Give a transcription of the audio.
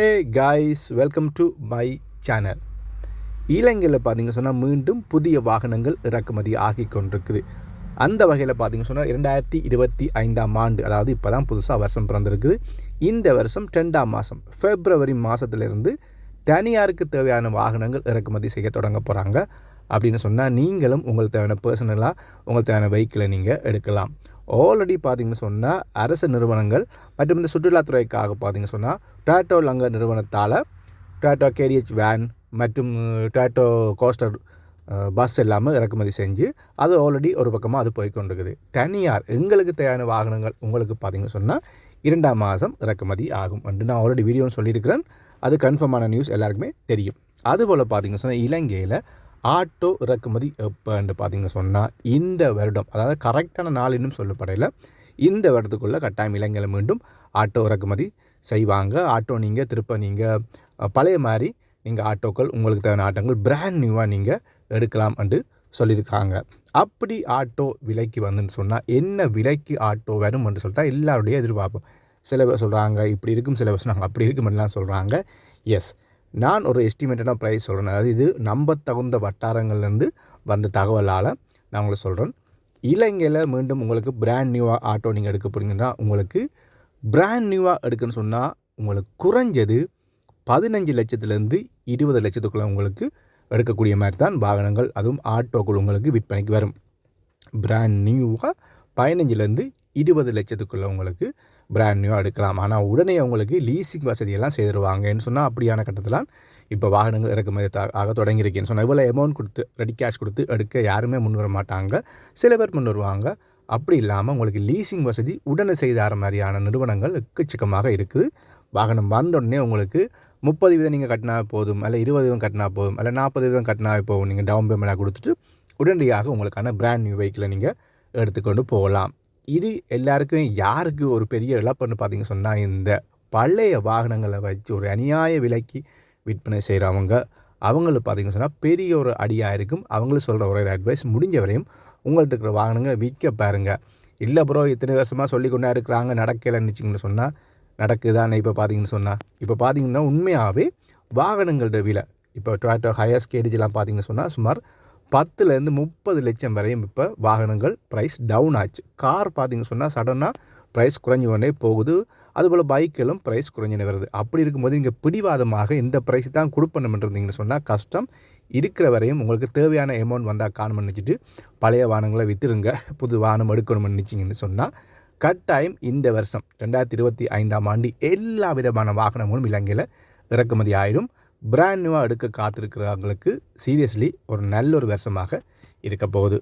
Hey guys welcome to my channel இலங்கையில் பார்த்தீங்க சொன்னால் மீண்டும் புதிய வாகனங்கள் இறக்குமதி ஆகி கொண்டிருக்குது. அந்த வகையில் பார்த்தீங்க சொன்னால் இரண்டாயிரத்தி இருபத்தி ஐந்தாம் ஆண்டு அதாவது இப்போ தான் புதுசாக வருஷம் பிறந்திருக்குது. இந்த வருஷம் ரெண்டாம் மாதம் ஃபெப்ரவரி மாதத்துலேருந்து தனியாருக்கு தேவையான வாகனங்கள் இறக்குமதி செய்ய தொடங்க போகிறாங்க அப்படின்னு சொன்னால் நீங்களும் உங்களுக்கு தேவையான பர்சனலாக உங்களுக்கு தேவையான வெஹிக்கிளை நீங்கள் எடுக்கலாம். ஆல்ரெடி பார்த்தீங்கன்னு சொன்னால் அரசு நிறுவனங்கள் மற்றும் இந்த சுற்றுலாத்துறைக்காக பார்த்தீங்கன்னு சொன்னால் டாட்டோ லங்க நிறுவனத்தால் டாட்டோ கேடிஹெச் வேன் மற்றும் டாட்டோ கோஸ்டர் பஸ் எல்லாமே இறக்குமதி செஞ்சு அது ஆல்ரெடி ஒரு பக்கமாக அது போய் கொண்டிருக்குது. தனியார் எங்களுக்கு தேவையான வாகனங்கள் உங்களுக்கு பார்த்தீங்கன்னு சொன்னால் இரண்டாம் மாதம் இறக்குமதி ஆகும் என்று நான் ஆல்ரெடி வீடியோன்னு சொல்லியிருக்கிறேன். அது கன்ஃபார்மான நியூஸ் எல்லாருக்குமே தெரியும். அதுபோல் பார்த்தீங்கன்னு சொன்னால் இலங்கையில் ஆட்டோ இறக்குமதி எப்போன்னு பார்த்தீங்கன்னு சொன்னால் இந்த வருடம் அதாவது கரெக்டான நாள் இன்னும் சொல்லப்படையில் இந்த வருடத்துக்குள்ளே கட்டாயம் இளைஞர்கள் மீண்டும் ஆட்டோ இறக்குமதி செய்வாங்க. ஆட்டோ நீங்கள் திருப்ப நீங்கள் பழைய மாதிரி நீங்கள் ஆட்டோக்கள் உங்களுக்கு தேவையான ஆட்டோங்கள் பிராண்ட் நியூவாக நீங்கள் எடுக்கலாம் என்று சொல்லியிருக்காங்க. அப்படி ஆட்டோ விலைக்கு வந்துன்னு சொன்னால் என்ன விலைக்கு ஆட்டோ வரும் என்று சொல்லிட்டா எல்லாருடைய எதிர்பார்ப்போம். சில பேர் சொல்கிறாங்க இப்படி இருக்கும் சில பேர் அப்படி அப்படி இருக்குமெல்லாம் சொல்கிறாங்க எஸ் நான் ஒரு எஸ்டிமேட்டடாக ப்ரைஸ் சொல்கிறேன் அதாவது இது நம்ப தகுந்த வட்டாரங்கள்லேருந்து வந்த தகவலால் நான் உங்களுக்கு சொல்கிறேன் இலங்கையில் மீண்டும் உங்களுக்கு பிராண்ட் நியூவாக ஆட்டோ நீங்கள் எடுக்க போகிறீங்கன்னா உங்களுக்கு பிராண்ட் நியூவாக எடுக்குன்னு சொன்னால் உங்களுக்கு குறைஞ்சது பதினஞ்சு லட்சத்துலேருந்து இருபது லட்சத்துக்குள்ளே உங்களுக்கு எடுக்கக்கூடிய மாதிரி தான் வாகனங்கள் அதுவும் ஆட்டோக்குள் உங்களுக்கு விற்பனைக்கு வரும். பிராண்ட் நியூவாக பதினஞ்சுலேருந்து இருபது லட்சத்துக்குள்ளே உங்களுக்கு பிராண்ட் நியூ எடுக்கலாம். ஆனால் உடனே அவங்களுக்கு லீசிங் வசதியெல்லாம் செய்திருவாங்கன்னு சொன்னால் அப்படியான கட்டத்தில் இப்போ வாகனங்கள் இறக்குமதி ஆக தொடங்கியிருக்கேன்னு சொன்னால் இவ்வளோ அமௌண்ட் கொடுத்து ரெடி கேஷ் கொடுத்து எடுக்க யாருமே முன் வர மாட்டாங்க. சில பேர் முன் வருவாங்க அப்படி இல்லாமல் உங்களுக்கு லீசிங் வசதி உடனே செய்தார மாதிரியான நிறுவனங்கள் எக்கச்சக்கமாக இருக்குது. வாகனம் வந்தோடனே உங்களுக்கு முப்பது வீதம் நீங்கள் கட்டினா போதும் அல்ல இருபது வீதம் கட்டினா போதும் அல்ல நாற்பது வீதம் கட்டினா போதும் நீங்கள் டவுன் பேமெண்ட்டாக கொடுத்துட்டு உடனடியாக உங்களுக்கான பிராண்ட் நியூ வெஹிக்கிளை நீங்கள் எடுத்துக்கொண்டு போகலாம். இது எல்லாருக்கும் யாருக்கு ஒரு பெரிய இழப்புன்னு பார்த்தீங்க சொன்னால் இந்த பழைய வாகனங்களை வச்சு ஒரு அநியாய விலைக்கு விற்பனை செய்கிறவங்க அவங்களுக்கு பார்த்தீங்கன்னு சொன்னால் பெரிய ஒரு அடியாக இருக்கும். அவங்களும் சொல்கிற ஒரு அட்வைஸ் முடிஞ்ச வரையும் உங்கள்கிட்ட இருக்கிற வாகனங்கள் விற்க பாருங்கள் இல்லை ப்ரோ இத்தனை வருஷமாக சொல்லி கொண்டா இருக்கிறாங்க நடக்கலைன்னு சொன்னால் நடக்குதானே இப்போ பார்த்தீங்கன்னு சொன்னால் இப்போ பார்த்தீங்கன்னா உண்மையாகவே வாகனங்களோட விலை இப்போ டொயேட்டோ ஹையர் ஸ்கேடேஜெலாம் பார்த்தீங்கன்னு சொன்னால் சுமார் பத்துலேருந்து முப்பது லட்சம் வரையும் இப்போ வாகனங்கள் ப்ரைஸ் டவுன் ஆச்சு. கார் பார்த்திங்க சொன்னால் சடனாக ப்ரைஸ் குறைஞ்சி கொண்டே போகுது. அதுபோல் பைக்கிலும் ப்ரைஸ் குறைஞ்சினு வருது. அப்படி இருக்கும்போது இங்கே பிடிவாதமாக இந்த ப்ரைஸ் தான் கொடுப்பணும்ன்றீங்கன்னு சொன்னால் கஷ்டம். இருக்கிற வரையும் உங்களுக்கு தேவையான அமௌண்ட் வந்தால் காணும்னு நினச்சிட்டு பழைய வாகனங்களை விற்றுருங்க புது வாகனம் எடுக்கணும்னு நினச்சிங்கன்னு சொன்னால் கட்டாயம் இந்த வருஷம் ரெண்டாயிரத்தி இருபத்தி ஐந்தாம் ஆண்டு எல்லா விதமான வாகனங்களும் இலங்கையில் இறக்குமதி ஆயிரும். பிராண்ட் நியூவாக எடுக்க காத்திருக்கிறவங்களுக்கு சீரியஸ்லி ஒரு நல்ல ஒரு வருஷமாக இருக்க போகுது.